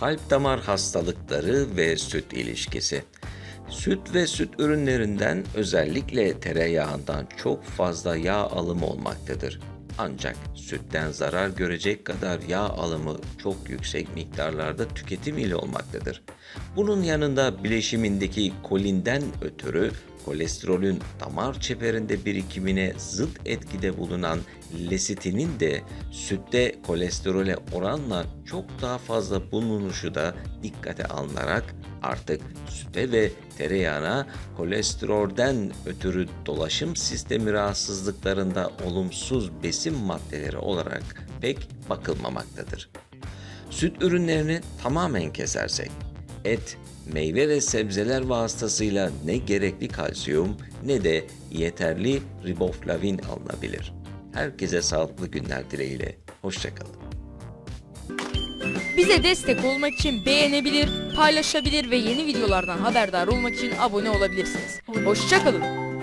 Kalp damar hastalıkları ve süt ilişkisi. Süt ve süt ürünlerinden özellikle tereyağından çok fazla yağ alımı olmaktadır. Ancak sütten zarar görecek kadar yağ alımı çok yüksek miktarlarda tüketim ile olmaktadır. Bunun yanında bileşimindeki kolinden ötürü kolesterolün damar çeperinde birikimine zıt etkide bulunan lesitinin de sütte kolesterole oranla çok daha fazla bulunuşu da dikkate alınarak artık süte ve tereyağına kolesterolden ötürü dolaşım sistemi rahatsızlıklarında olumsuz besin maddeleri olarak pek bakılmamaktadır. Süt ürünlerini tamamen kesersek, et, meyve ve sebzeler vasıtasıyla ne gerekli kalsiyum ne de yeterli riboflavin alınabilir. Herkese sağlıklı günler dileğiyle. Hoşçakalın. Bize destek olmak için beğenebilir, paylaşabilir ve yeni videolardan haberdar olmak için abone olabilirsiniz. Hoşçakalın.